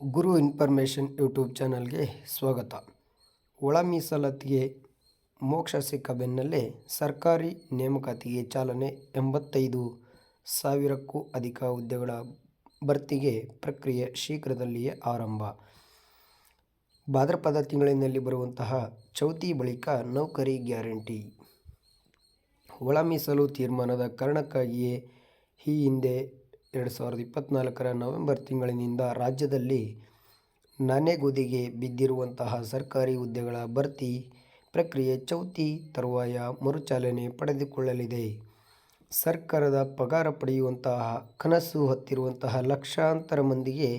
ಗುರು information YouTube ಚಾನಲ್ಗೆ ಸ್ವಾಗತ. ಒಳ ಮೀಸಲಾತಿಗೆ ಮೋಕ್ಷ ಸಿಕ್ಕ ಬೆನ್ನಲ್ಲೇ ಸರ್ಕಾರಿ ನೇಮಕಾತಿಗೆ ಚಾಲನೆ ಎಂಬತ್ತೈದು ಸಾವಿರಕ್ಕೂ ಅಧಿಕ ಹುದ್ದೆಗಳ ಭರ್ತಿಗೆ ಪ್ರಕ್ರಿಯೆ ಶೀಘ್ರದಲ್ಲಿಯೇ ಆರಂಭ. ಭಾದ್ರಪದ ತಿಂಗಳಿನಲ್ಲಿ ಬರುವಂತಹ ಚೌತಿ ಬಳಿಕ ನೌಕರಿ ಗ್ಯಾರಂಟಿ. ಒಳ ಮೀಸಲು ತೀರ್ಮಾನದ ಕಾರಣಕ್ಕಾಗಿಯೇ ಈ ಹಿಂದೆ ಎರಡು ಸಾವಿರದ ಇಪ್ಪತ್ತ್ನಾಲ್ಕರ ನವೆಂಬರ್ ತಿಂಗಳಿನಿಂದ ರಾಜ್ಯದಲ್ಲಿ ನನೆಗುದಿಗೆ ಬಿದ್ದಿರುವಂತಹ ಸರ್ಕಾರಿ ಹುದ್ದೆಗಳ ಭರ್ತಿ ಪ್ರಕ್ರಿಯೆ ಚೌತಿ ತರುವಾಯ ಮರುಚಾಲನೆ ಪಡೆದುಕೊಳ್ಳಲಿದೆ. ಸರ್ಕಾರದ ಪಗಾರ ಪಡೆಯುವಂತಹ ಕನಸು ಹೊತ್ತಿರುವಂತಹ ಲಕ್ಷಾಂತರ ಮಂದಿಗೆ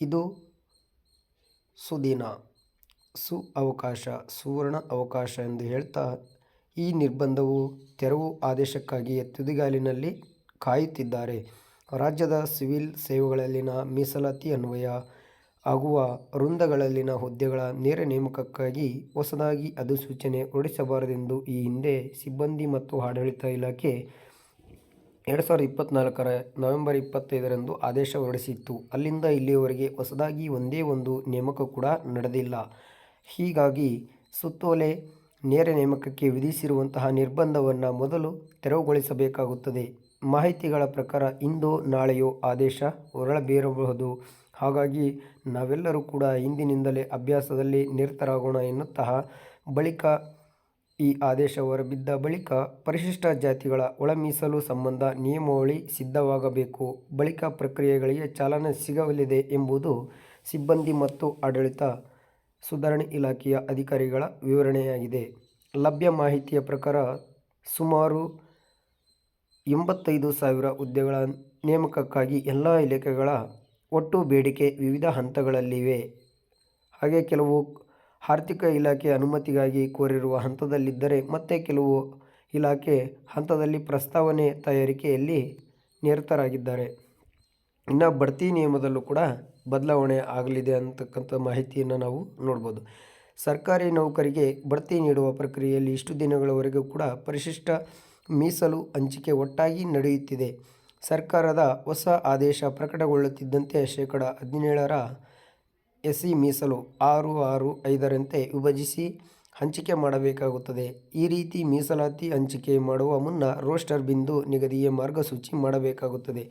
ಇದು ಸುದಿನ, ಸು ಅವಕಾಶ, ಸುವರ್ಣ ಅವಕಾಶ ಎಂದು ಹೇಳ್ತಾ ಈ ನಿರ್ಬಂಧವು ತೆರವು ಆದೇಶಕ್ಕಾಗಿ ತುದಿಗಾಲಿನಲ್ಲಿ ಕಾಯುತ್ತಿದ್ದಾರೆ. ರಾಜ್ಯದ ಸಿವಿಲ್ ಸೇವೆಗಳಲ್ಲಿನ ಮೀಸಲಾತಿ ಅನ್ವಯ ಆಗುವ ವೃಂದಗಳಲ್ಲಿನ ಹುದ್ದೆಗಳ ನೇರ ನೇಮಕಕ್ಕಾಗಿ ಹೊಸದಾಗಿ ಅಧಿಸೂಚನೆ ಹೊರಡಿಸಬಾರದೆಂದು ಈ ಹಿಂದೆ ಸಿಬ್ಬಂದಿ ಮತ್ತು ಆಡಳಿತ ಇಲಾಖೆ ಎರಡು ಸಾವಿರದ ಇಪ್ಪತ್ತ್ನಾಲ್ಕರ ನವೆಂಬರ್ ಇಪ್ಪತ್ತೈದರಂದು ಆದೇಶ ಹೊರಡಿಸಿತ್ತು. ಅಲ್ಲಿಂದ ಇಲ್ಲಿಯವರೆಗೆ ಹೊಸದಾಗಿ ಒಂದೇ ಒಂದು ನೇಮಕ ಕೂಡ ನಡೆದಿಲ್ಲ. ಹೀಗಾಗಿ ಸುತ್ತೋಲೆ ನೇರ ನೇಮಕಕ್ಕೆ ವಿಧಿಸಿರುವಂತಹ ನಿರ್ಬಂಧವನ್ನು ಮೊದಲು ತೆರವುಗೊಳಿಸಬೇಕಾಗುತ್ತದೆ. ಮಾಹಿತಿಗಳ ಪ್ರಕಾರ ಇಂದೋ ನಾಳೆಯೋ ಆದೇಶ ಹೊರಳಬೀರಬಹುದು. ಹಾಗಾಗಿ ನಾವೆಲ್ಲರೂ ಕೂಡ ಇಂದಿನಿಂದಲೇ ಅಭ್ಯಾಸದಲ್ಲಿ ನಿರತರಾಗೋಣ ಎನ್ನುತ್ತಾ ಬಳಿಕ ಈ ಆದೇಶ ಹೊರಬಿದ್ದ ಬಳಿಕ ಪರಿಶಿಷ್ಟ ಜಾತಿಗಳ ಒಳಮೀಸಲು ಸಂಬಂಧ ನಿಯಮಾವಳಿ ಸಿದ್ಧವಾಗಬೇಕು. ಬಳಿಕ ಪ್ರಕ್ರಿಯೆಗಳಿಗೆ ಚಾಲನೆ ಸಿಗಲಿದೆ ಎಂಬುದು ಸಿಬ್ಬಂದಿ ಮತ್ತು ಆಡಳಿತ ಸುಧಾರಣೆ ಇಲಾಖೆಯ ಅಧಿಕಾರಿಗಳ ವಿವರಣೆಯಾಗಿದೆ. ಲಭ್ಯ ಮಾಹಿತಿಯ ಪ್ರಕಾರ ಸುಮಾರು ಎಂಬತ್ತೈದು ಸಾವಿರ ಹುದ್ದೆಗಳ ನೇಮಕಕ್ಕಾಗಿ ಎಲ್ಲ ಇಲಾಖೆಗಳ ಒಟ್ಟು ಬೇಡಿಕೆ ವಿವಿಧ ಹಂತಗಳಲ್ಲಿವೆ. ಹಾಗೆ ಕೆಲವು ಆರ್ಥಿಕ ಇಲಾಖೆ ಅನುಮತಿಗಾಗಿ ಕೋರಿರುವ ಹಂತದಲ್ಲಿದ್ದರೆ ಮತ್ತೆ ಕೆಲವು ಇಲಾಖೆ ಹಂತದಲ್ಲಿ ಪ್ರಸ್ತಾವನೆ ತಯಾರಿಕೆಯಲ್ಲಿ ನಿರತರಾಗಿದ್ದಾರೆ. ಇನ್ನು ಬಡ್ತಿ ನಿಯಮದಲ್ಲೂ ಕೂಡ ಬದಲಾವಣೆ ಆಗಲಿದೆ ಅಂತಕ್ಕಂಥ ಮಾಹಿತಿಯನ್ನು ನಾವು ನೋಡ್ಬೋದು. ಸರ್ಕಾರಿ ನೌಕರಿಗೆ ಬಡ್ತಿ ನೀಡುವ ಪ್ರಕ್ರಿಯೆಯಲ್ಲಿ ಇಷ್ಟು ದಿನಗಳವರೆಗೂ ಕೂಡ ಪರಿಶಿಷ್ಟ ಮೀಸಲು ಹಂಚಿಕೆ ಒಟ್ಟಾಗಿ ನಡೆಯುತ್ತಿದೆ. ಸರ್ಕಾರದ ಹೊಸ ಆದೇಶ ಪ್ರಕಟಗೊಳ್ಳುತ್ತಿದ್ದಂತೆ ಶೇಕಡ ಹದಿನೇಳರ ಎಸ್ಸಿ ಮೀಸಲು ಆರು ಆರು ಐದರಂತೆ ವಿಭಜಿಸಿ ಹಂಚಿಕೆ ಮಾಡಬೇಕಾಗುತ್ತದೆ. ಈ ರೀತಿ ಮೀಸಲಾತಿ ಹಂಚಿಕೆ ಮಾಡುವ ಮುನ್ನ ರೋಸ್ಟರ್ ಬಿಂದು ನಿಗದಿಯ ಮಾರ್ಗಸೂಚಿ ಮಾಡಬೇಕಾಗುತ್ತದೆ.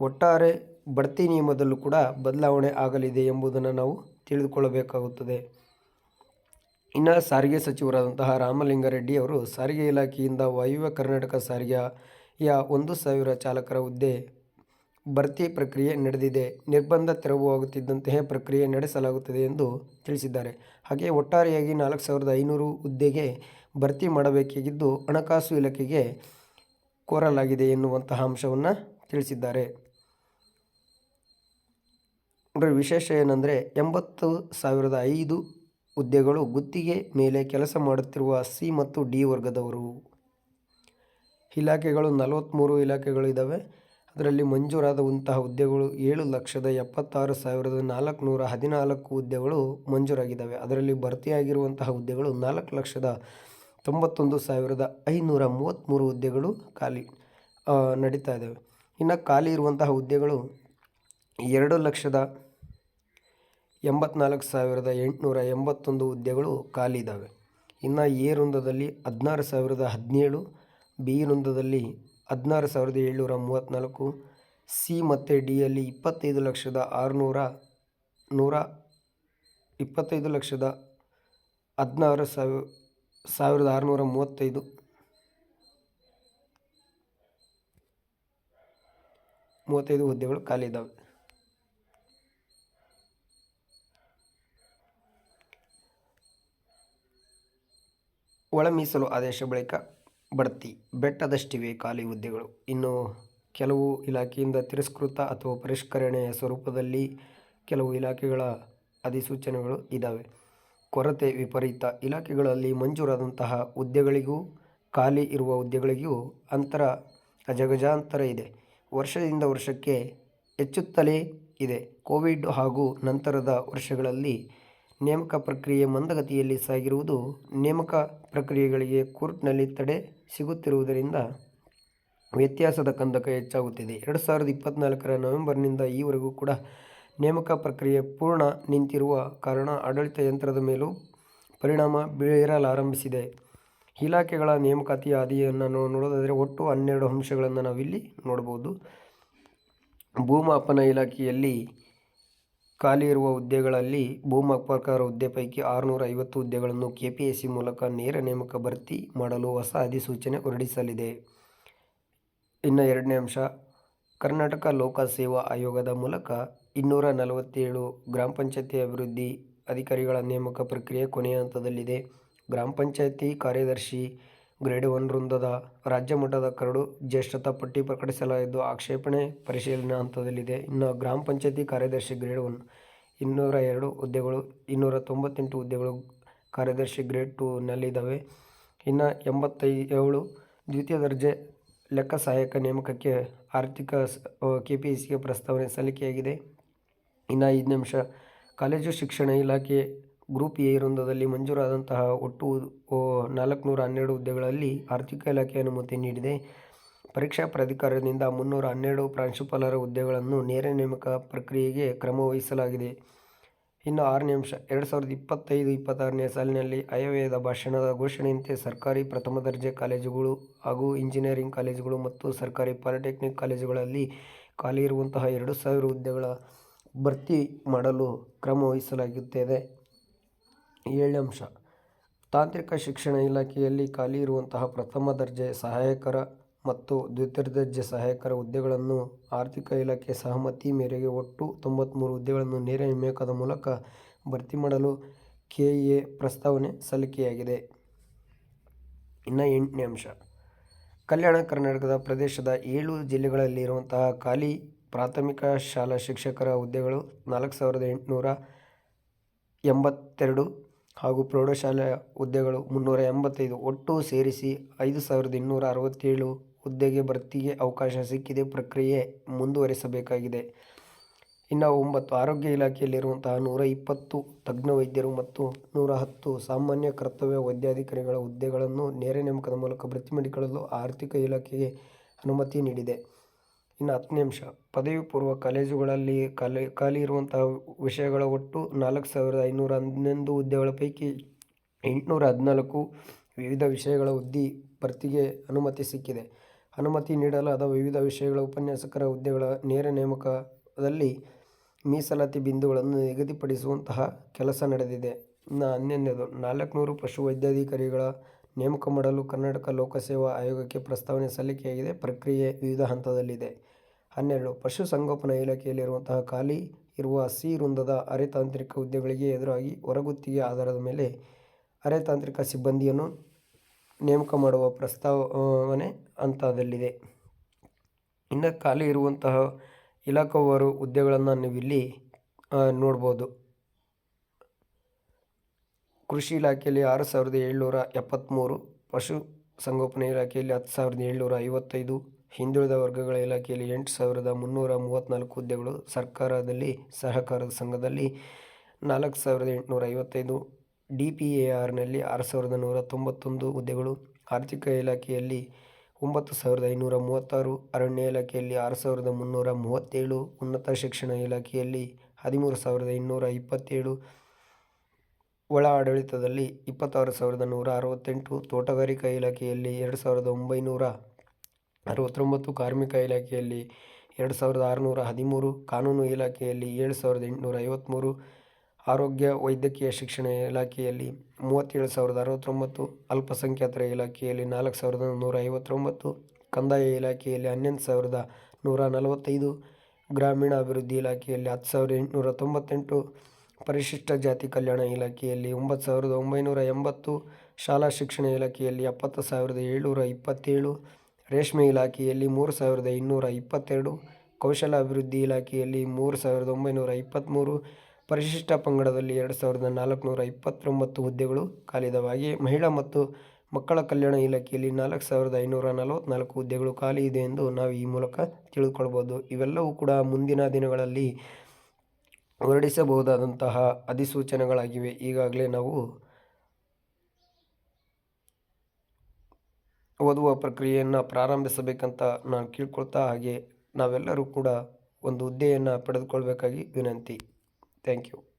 ಒಟ್ಟಾರೆ ಬಡ್ತಿ ನಿಯಮದಲ್ಲೂ ಕೂಡ ಬದಲಾವಣೆ ಆಗಲಿದೆ ಎಂಬುದನ್ನು ನಾವು ತಿಳಿದುಕೊಳ್ಳಬೇಕಾಗುತ್ತದೆ. ಇನ್ನು ಸಾರಿಗೆ ಸಚಿವರಾದಂತಹ ರಾಮಲಿಂಗಾರೆಡ್ಡಿ ಅವರು ಸಾರಿಗೆ ಇಲಾಖೆಯಿಂದ ವಾಯುವ್ಯ ಕರ್ನಾಟಕ ಸಾರಿಗೆಯ ಒಂದು ಸಾವಿರ ಚಾಲಕರ ಹುದ್ದೆ ಭರ್ತಿ ಪ್ರಕ್ರಿಯೆ ನಡೆದಿದೆ. ನಿರ್ಬಂಧ ತೆರವಾಗುತ್ತಿದ್ದಂತೆಯೇ ಪ್ರಕ್ರಿಯೆ ನಡೆಸಲಾಗುತ್ತದೆ ಎಂದು ತಿಳಿಸಿದ್ದಾರೆ. ಹಾಗೆ ಒಟ್ಟಾರೆಯಾಗಿ ನಾಲ್ಕು ಸಾವಿರದ ಐನೂರು ಹುದ್ದೆಗೆ ಭರ್ತಿ ಮಾಡಬೇಕಾಗಿದ್ದು ಹಣಕಾಸು ಇಲಾಖೆಗೆ ಕೋರಲಾಗಿದೆ ಎನ್ನುವಂತಹ ಅಂಶವನ್ನು ತಿಳಿಸಿದ್ದಾರೆ. ನೋಡ್ರಿ ವಿಶೇಷ ಏನಂದರೆ ಎಂಬತ್ತು ಸಾವಿರದ ಐದು ಹುದ್ದೆಗಳು ಗುತ್ತಿಗೆ ಮೇಲೆ ಕೆಲಸ ಮಾಡುತ್ತಿರುವ ಸಿ ಮತ್ತು ಡಿ ವರ್ಗದವರು. ಇಲಾಖೆಗಳು ನಲವತ್ತ್ಮೂರು ಇಲಾಖೆಗಳು ಇದ್ದಾವೆ ಅದರಲ್ಲಿ ಮಂಜೂರಾದಂತಹ ಹುದ್ದೆಗಳು ಏಳು ಲಕ್ಷದ ಎಪ್ಪತ್ತಾರು ಸಾವಿರದ ನಾಲ್ಕುನೂರ ಹದಿನಾಲ್ಕು ಹುದ್ದೆಗಳು ಮಂಜೂರಾಗಿದ್ದಾವೆ ಅದರಲ್ಲಿ ಭರ್ತಿಯಾಗಿರುವಂತಹ ಹುದ್ದೆಗಳು ನಾಲ್ಕು ಲಕ್ಷದ ತೊಂಬತ್ತೊಂದು ಸಾವಿರದ ಐನೂರ ಮೂವತ್ತ್ಮೂರು ಹುದ್ದೆಗಳು ಖಾಲಿ ನಡೀತಾ ಇದ್ದಾವೆ ಇನ್ನು ಖಾಲಿ ಇರುವಂತಹ ಹುದ್ದೆಗಳು ಎರಡು ಲಕ್ಷದ ಎಂಬತ್ನಾಲ್ಕು ಸಾವಿರದ ಎಂಟುನೂರ ಎಂಬತ್ತೊಂದು ಹುದ್ದೆಗಳು ಖಾಲಿ ಇದ್ದಾವೆ. ಇನ್ನು ಎ ವೃಂದದಲ್ಲಿ ಹದಿನಾರು ಸಾವಿರದ ಹದಿನೇಳು, ಬಿ ವೃಂದದಲ್ಲಿ ಹದಿನಾರು ಸಾವಿರದ ಏಳ್ನೂರ ಮೂವತ್ತ್ನಾಲ್ಕು ಸಿ ಮತ್ತು ಡಿಯಲ್ಲಿ ಇಪ್ಪತ್ತೈದು ಲಕ್ಷದ ಆರುನೂರ, ನೂರ ಇಪ್ಪತ್ತೈದು ಲಕ್ಷದ ಹದಿನಾರು ಸಾವಿರ, ಸಾವಿರದ ಆರುನೂರ ಮೂವತ್ತೈದು. ಮೂವತ್ತೈದು ಹುದ್ದೆಗಳು ಖಾಲಿ ಇದ್ದಾವೆ. ಒಳ ಮೀಸಲು ಆದೇಶ ಬಳಿಕ ಬಡ್ತಿ ಬೆಟ್ಟದಷ್ಟಿವೆ ಖಾಲಿ ಹುದ್ದೆಗಳು. ಇನ್ನು ಕೆಲವು ಇಲಾಖೆಯಿಂದ ತಿರಸ್ಕೃತ ಅಥವಾ ಪರಿಷ್ಕರಣೆಯ ಸ್ವರೂಪದಲ್ಲಿ ಕೆಲವು ಇಲಾಖೆಗಳ ಅಧಿಸೂಚನೆಗಳು ಇದ್ದಾವೆ ಕೊರತೆ ವಿಪರೀತ. ಇಲಾಖೆಗಳಲ್ಲಿ ಮಂಜೂರಾದಂತಹ ಹುದ್ದೆಗಳಿಗೂ, ಖಾಲಿ ಇರುವ ಹುದ್ದೆಗಳಿಗೂ ಅಂತರ ಅಜಗಜಾಂತರ ಇದೆ. ವರ್ಷದಿಂದ ವರ್ಷಕ್ಕೆ ಹೆಚ್ಚುತ್ತಲೇ ಇದೆ. ಕೋವಿಡ್ ಹಾಗೂ ನಂತರದ ವರ್ಷಗಳಲ್ಲಿ ನೇಮಕ ಪ್ರಕ್ರಿಯೆ ಮಂದಗತಿಯಲ್ಲಿ ಸಾಗಿರುವುದು ನೇಮಕ ಪ್ರಕ್ರಿಯೆಗಳಿಗೆ ಕೋರ್ಟ್ನಲ್ಲಿ ತಡೆ ಸಿಗುತ್ತಿರುವುದರಿಂದ ವ್ಯತ್ಯಾಸದ ಕಂದಕ ಹೆಚ್ಚಾಗುತ್ತಿದೆ ಎರಡು ಸಾವಿರದ ಇಪ್ಪತ್ನಾಲ್ಕರ ನವೆಂಬರ್ನಿಂದ ಈವರೆಗೂ ಕೂಡ ನೇಮಕ ಪ್ರಕ್ರಿಯೆ ಪೂರ್ಣ ನಿಂತಿರುವ ಕಾರಣ ಆಡಳಿತ ಯಂತ್ರದ ಮೇಲೂ ಪರಿಣಾಮ ಬೀರಲಾರಂಭಿಸಿದೆ. ಇಲಾಖೆಗಳ ನೇಮಕಾತಿಯ ಹಾದಿಯನ್ನು ನೋಡೋದಾದರೆ ಒಟ್ಟು ಹನ್ನೆರಡು ಅಂಶಗಳನ್ನು ನಾವಿಲ್ಲಿ ನೋಡಬಹುದು. ಭೂಮಾಪನ ಇಲಾಖೆಯಲ್ಲಿ ಖಾಲಿ ಇರುವ ಹುದ್ದೆಗಳಲ್ಲಿ ಭೂಮಾಪಕರ ಹುದ್ದೆ ಪೈಕಿ ಆರುನೂರ ಐವತ್ತು ಹುದ್ದೆಗಳನ್ನು ಕೆಪಿಎಸ್ಸಿ ಮೂಲಕ ನೇರ ನೇಮಕ ಭರ್ತಿ ಮಾಡಲು ಹೊಸ ಅಧಿಸೂಚನೆ ಹೊರಡಿಸಲಿದೆ. ಇನ್ನು ಎರಡನೇ ಅಂಶ, ಕರ್ನಾಟಕ ಲೋಕಸೇವಾ ಆಯೋಗದ ಮೂಲಕ ಇನ್ನೂರ ನಲವತ್ತೇಳು ಗ್ರಾಮ ಪಂಚಾಯತಿ ಅಭಿವೃದ್ಧಿ ಅಧಿಕಾರಿಗಳ ನೇಮಕ ಪ್ರಕ್ರಿಯೆ ಕೊನೆಯ ಹಂತದಲ್ಲಿದೆ. ಗ್ರಾಮ ಪಂಚಾಯತಿ ಕಾರ್ಯದರ್ಶಿ ಗ್ರೇಡ್ ಒನ್ ವೃಂದದ ರಾಜ್ಯ ಮಟ್ಟದ ಕರಡು ಜ್ಯೇಷ್ಠತಾ ಪಟ್ಟಿ ಪ್ರಕಟಿಸಲಾಗಿದ್ದು, ಆಕ್ಷೇಪಣೆ ಪರಿಶೀಲನಾ ಹಂತದಲ್ಲಿದೆ. ಇನ್ನು ಗ್ರಾಮ ಪಂಚಾಯತಿ ಕಾರ್ಯದರ್ಶಿ ಗ್ರೇಡ್ ಒನ್ ಇನ್ನೂರ ಎರಡು ಹುದ್ದೆಗಳು, ಇನ್ನೂರ ತೊಂಬತ್ತೆಂಟು ಹುದ್ದೆಗಳು ಕಾರ್ಯದರ್ಶಿ ಗ್ರೇಡ್ ಟೂನಲ್ಲಿದ್ದಾವೆ ಇನ್ನು ಎಂಬತ್ತೇಳು ದ್ವಿತೀಯ ದರ್ಜೆ ಲೆಕ್ಕ ಸಹಾಯಕ ನೇಮಕಕ್ಕೆ ಆರ್ಥಿಕ ಕೆ ಪಿ ಸಿಗೆ ಪ್ರಸ್ತಾವನೆ ಸಲ್ಲಿಕೆಯಾಗಿದೆ. ಇನ್ನು ಐದು ನಿಮಿಷ ಕಾಲೇಜು ಶಿಕ್ಷಣ ಇಲಾಖೆ ಗ್ರೂಪ್ ಎ ವೃಂದದಲ್ಲಿ ಮಂಜೂರಾದಂತಹ ಒಟ್ಟು ನಾಲ್ಕುನೂರ ಹನ್ನೆರಡು ಹುದ್ದೆಗಳಲ್ಲಿ ಆರ್ಥಿಕ ಇಲಾಖೆ ಅನುಮತಿ ನೀಡಿದೆ. ಪರೀಕ್ಷಾ ಪ್ರಾಧಿಕಾರದಿಂದ ಮುನ್ನೂರ ಹನ್ನೆರಡು ಪ್ರಾಂಶುಪಾಲರ ಹುದ್ದೆಗಳನ್ನು ನೇರ ನೇಮಕ ಪ್ರಕ್ರಿಯೆಗೆ ಕ್ರಮ ವಹಿಸಲಾಗಿದೆ. ಇನ್ನು ಆರನೇ ಅಂಶ, ಎರಡು ಸಾವಿರದ ಇಪ್ಪತ್ತೈದು-ಇಪ್ಪತ್ತಾರನೇ ಸಾಲಿನಲ್ಲಿ ಆಯವ್ಯಯದ ಭಾಷಣದ ಘೋಷಣೆಯಂತೆ ಸರ್ಕಾರಿ ಪ್ರಥಮ ದರ್ಜೆ ಕಾಲೇಜುಗಳು ಹಾಗೂ ಇಂಜಿನಿಯರಿಂಗ್ ಕಾಲೇಜುಗಳು ಮತ್ತು ಸರ್ಕಾರಿ ಪಾಲಿಟೆಕ್ನಿಕ್ ಕಾಲೇಜುಗಳಲ್ಲಿ ಖಾಲಿ ಇರುವಂತಹ ಎರಡು ಸಾವಿರ ಹುದ್ದೆಗಳ ಭರ್ತಿ ಮಾಡಲು ಕ್ರಮ ವಹಿಸಲಾಗುತ್ತದೆ. ಏಳನೇ ಅಂಶ ತಾಂತ್ರಿಕ ಶಿಕ್ಷಣ ಇಲಾಖೆಯಲ್ಲಿ ಖಾಲಿ ಇರುವಂತಹ ಪ್ರಥಮ ದರ್ಜೆ ಸಹಾಯಕರ ಮತ್ತು ದ್ವಿತೀಯ ದರ್ಜೆ ಸಹಾಯಕರ ಹುದ್ದೆಗಳನ್ನು ಆರ್ಥಿಕ ಇಲಾಖೆ ಸಹಮತಿ ಮೇರೆಗೆ ಒಟ್ಟು ತೊಂಬತ್ಮೂರು ಹುದ್ದೆಗಳನ್ನು ನೇರ ನೇಮಕದ ಮೂಲಕ ಭರ್ತಿ ಮಾಡಲು ಕೆ.ಎ ಪ್ರಸ್ತಾವನೆ ಸಲ್ಲಿಕೆಯಾಗಿದೆ. ಇನ್ನು ಎಂಟನೇ ಅಂಶ ಕಲ್ಯಾಣ ಕರ್ನಾಟಕದ ಪ್ರದೇಶದ ಏಳು ಜಿಲ್ಲೆಗಳಲ್ಲಿರುವಂತಹ ಖಾಲಿ ಪ್ರಾಥಮಿಕ ಶಾಲಾ ಶಿಕ್ಷಕರ ಹುದ್ದೆಗಳು ನಾಲ್ಕು ಸಾವಿರದ ಎಂಟುನೂರ ಎಂಬತ್ತೆರಡು ಹಾಗೂ ಪ್ರೌಢಶಾಲೆಯ ಹುದ್ದೆಗಳು ಮುನ್ನೂರ ಎಂಬತ್ತೈದು ಒಟ್ಟು ಸೇರಿಸಿ ಐದು ಸಾವಿರದ ಇನ್ನೂರ ಅರವತ್ತೇಳು ಹುದ್ದೆಗೆ ಭರ್ತಿಗೆ ಅವಕಾಶ ಸಿಕ್ಕಿದೆ. ಪ್ರಕ್ರಿಯೆ ಮುಂದುವರಿಸಬೇಕಾಗಿದೆ. ಇನ್ನು ಒಂಬತ್ತು, ಆರೋಗ್ಯ ಇಲಾಖೆಯಲ್ಲಿರುವಂತಹ ನೂರ ಇಪ್ಪತ್ತು ತಜ್ಞ ವೈದ್ಯರು ಮತ್ತು ನೂರ ಹತ್ತು ಸಾಮಾನ್ಯ ಕರ್ತವ್ಯ ವೈದ್ಯಾಧಿಕಾರಿಗಳ ಹುದ್ದೆಗಳನ್ನು ನೇರ ನೇಮಕದ ಮೂಲಕ ಭರ್ತಿ ಮಾಡಿಕೊಳ್ಳಲು ಆರ್ಥಿಕ ಇಲಾಖೆಗೆ ಅನುಮತಿ ನೀಡಿದೆ. ಇನ್ನು ಹತ್ತು ನಿಮಿಷ ಪದವಿ ಪೂರ್ವ ಕಾಲೇಜುಗಳಲ್ಲಿ ಖಾಲಿ ಇರುವಂತಹ ವಿಷಯಗಳ ಒಟ್ಟು ನಾಲ್ಕು ಸಾವಿರದ ಐನೂರ ಹನ್ನೊಂದು ಹುದ್ದೆಗಳ ಪೈಕಿ ಎಂಟುನೂರ ಹದಿನಾಲ್ಕು ವಿವಿಧ ವಿಷಯಗಳ ಹುದ್ದೆ ಭರ್ತಿಗೆ ಅನುಮತಿ ಸಿಕ್ಕಿದೆ. ಅನುಮತಿ ನೀಡಲಾದ ವಿವಿಧ ವಿಷಯಗಳ ಉಪನ್ಯಾಸಕರ ಹುದ್ದೆಗಳ ನೇರ ನೇಮಕದಲ್ಲಿ ಮೀಸಲಾತಿ ಬಿಂದುಗಳನ್ನು ನಿಗದಿಪಡಿಸುವಂತಹ ಕೆಲಸ ನಡೆದಿದೆ. ಇನ್ನು ಹನ್ನೊಂದನೇದು, ನಾಲ್ಕುನೂರು ಪಶು ವೈದ್ಯಾಧಿಕಾರಿಗಳ ನೇಮಕ ಮಾಡಲು ಕರ್ನಾಟಕ ಲೋಕಸೇವಾ ಆಯೋಗಕ್ಕೆ ಪ್ರಸ್ತಾವನೆ ಸಲ್ಲಿಕೆಯಾಗಿದೆ. ಪ್ರಕ್ರಿಯೆ ವಿವಿಧ ಹಂತದಲ್ಲಿದೆ. ಹನ್ನೆರಡು ಪಶುಸಂಗೋಪನಾ ಇಲಾಖೆಯಲ್ಲಿರುವಂತಹ ಖಾಲಿ ಇರುವ ಸಿ ವೃಂದದ ಅರೆ ತಾಂತ್ರಿಕ ಹುದ್ದೆಗಳಿಗೆ ಎದುರಾಗಿ ಹೊರಗುತ್ತಿಗೆ ಆಧಾರದ ಮೇಲೆ ಅರೆ ತಾಂತ್ರಿಕ ಸಿಬ್ಬಂದಿಯನ್ನು ನೇಮಕ ಮಾಡುವ ಪ್ರಸ್ತಾವನೆ ಹಂತದಲ್ಲಿದೆ. ಇನ್ನು ಖಾಲಿ ಇರುವಂತಹ ಇಲಾಖಾವಾರು ಹುದ್ದೆಗಳನ್ನು ನೀವಿಲ್ಲಿ ನೋಡ್ಬೋದು ಕೃಷಿ ಇಲಾಖೆಯಲ್ಲಿ ಆರು ಸಾವಿರದ ಏಳ್ನೂರ ಎಪ್ಪತ್ತ್ಮೂರು ಪಶು ಸಂಗೋಪನೆ ಇಲಾಖೆಯಲ್ಲಿ ಹತ್ತು ಸಾವಿರದ ಏಳ್ನೂರ ಐವತ್ತೈದು, ಹಿಂದುಳಿದ ವರ್ಗಗಳ ಇಲಾಖೆಯಲ್ಲಿ ಎಂಟು ಸಾವಿರದ ಮುನ್ನೂರ ಮೂವತ್ತ್ನಾಲ್ಕು ಹುದ್ದೆಗಳು, ಸರ್ಕಾರದಲ್ಲಿ ಸಹಕಾರ ಸಂಘದಲ್ಲಿ ನಾಲ್ಕು ಸಾವಿರದ ಎಂಟುನೂರ ಐವತ್ತೈದು, ಡಿಪಿಎಆರ್ನಲ್ಲಿ ಆರು ಸಾವಿರದ ನೂರ ತೊಂಬತ್ತೊಂದು ಹುದ್ದೆಗಳು, ಆರ್ಥಿಕ ಇಲಾಖೆಯಲ್ಲಿ ಒಂಬತ್ತು ಸಾವಿರದ ಐನೂರ ಮೂವತ್ತಾರು, ಅರಣ್ಯ ಇಲಾಖೆಯಲ್ಲಿ ಆರು ಸಾವಿರದ ಮುನ್ನೂರ ಮೂವತ್ತೇಳು, ಉನ್ನತ ಶಿಕ್ಷಣ ಇಲಾಖೆಯಲ್ಲಿ ಹದಿಮೂರು ಸಾವಿರದ ಇನ್ನೂರ ಇಪ್ಪತ್ತೇಳು, ಒಳ ಆಡಳಿತದಲ್ಲಿ ಇಪ್ಪತ್ತಾರು ಸಾವಿರದ ನೂರ ಅರವತ್ತೆಂಟು, ತೋಟಗಾರಿಕಾ ಇಲಾಖೆಯಲ್ಲಿ ಎರಡು ಸಾವಿರದ ಒಂಭೈನೂರ ಅರವತ್ತೊಂಬತ್ತು, ಕಾರ್ಮಿಕ ಇಲಾಖೆಯಲ್ಲಿ ಎರಡು ಸಾವಿರದ ಆರುನೂರ ಹದಿಮೂರು, ಕಾನೂನು ಇಲಾಖೆಯಲ್ಲಿ ಏಳು ಸಾವಿರದ ಎಂಟುನೂರ ಐವತ್ಮೂರು, ಆರೋಗ್ಯ ವೈದ್ಯಕೀಯ ಶಿಕ್ಷಣ ಇಲಾಖೆಯಲ್ಲಿ ಮೂವತ್ತೇಳು ಸಾವಿರದ ಅರವತ್ತೊಂಬತ್ತು, ಅಲ್ಪಸಂಖ್ಯಾತರ ಇಲಾಖೆಯಲ್ಲಿ ನಾಲ್ಕು ಸಾವಿರದ ನೂರ ಐವತ್ತೊಂಬತ್ತು, ಕಂದಾಯ ಇಲಾಖೆಯಲ್ಲಿ ಹನ್ನೊಂದು ಸಾವಿರದ ನೂರ ನಲವತ್ತೈದು, ಗ್ರಾಮೀಣಾಭಿವೃದ್ಧಿ ಇಲಾಖೆಯಲ್ಲಿ ಹತ್ತು ಸಾವಿರದ ಎಂಟುನೂರ ತೊಂಬತ್ತೆಂಟು, ಪರಿಶಿಷ್ಟ ಜಾತಿ ಕಲ್ಯಾಣ ಇಲಾಖೆಯಲ್ಲಿ ಒಂಬತ್ತು ಸಾವಿರದ ಒಂಬೈನೂರ ಎಂಬತ್ತು, ಶಾಲಾ ಶಿಕ್ಷಣ ಇಲಾಖೆಯಲ್ಲಿ ಎಪ್ಪತ್ತು ಸಾವಿರದ ಏಳುನೂರ ಇಪ್ಪತ್ತೇಳು, ರೇಷ್ಮೆ ಇಲಾಖೆಯಲ್ಲಿ ಮೂರು ಸಾವಿರದ ಇನ್ನೂರ ಇಪ್ಪತ್ತೆರಡು, ಕೌಶಲ್ಯಾಭಿವೃದ್ಧಿ ಇಲಾಖೆಯಲ್ಲಿ ಮೂರು ಸಾವಿರದ ಒಂಬೈನೂರ ಇಪ್ಪತ್ಮೂರು, ಪರಿಶಿಷ್ಟ ಪಂಗಡದಲ್ಲಿ ಎರಡು ಸಾವಿರದ ನಾಲ್ಕುನೂರ ಇಪ್ಪತ್ತೊಂಬತ್ತು ಹುದ್ದೆಗಳು ಖಾಲಿದವಾಗಿ ಮಹಿಳಾ ಮತ್ತು ಮಕ್ಕಳ ಕಲ್ಯಾಣ ಇಲಾಖೆಯಲ್ಲಿ ನಾಲ್ಕು ಸಾವಿರದ ಐನೂರ ನಲವತ್ನಾಲ್ಕು ಹುದ್ದೆಗಳು ಖಾಲಿ ಇದೆ ಎಂದು ನಾವು ಈ ಮೂಲಕ ತಿಳಿದುಕೊಳ್ಬೋದು ಇವೆಲ್ಲವೂ ಕೂಡ ಮುಂದಿನ ದಿನಗಳಲ್ಲಿ ಹೊರಡಿಸಬಹುದಾದಂತಹ ಅಧಿಸೂಚನೆಗಳಾಗಿವೆ. ಈಗಾಗಲೇ ನಾವು ಓದುವ ಪ್ರಕ್ರಿಯೆಯನ್ನು ಪ್ರಾರಂಭಿಸಬೇಕಂತ ನಾನು ಕೇಳ್ಕೊಳ್ತಾ ಹಾಗೆ ನಾವೆಲ್ಲರೂ ಕೂಡ ಒಂದು ಹುದ್ದೆಯನ್ನು ಪಡೆದುಕೊಳ್ಬೇಕಾಗಿ ವಿನಂತಿ. Thank you.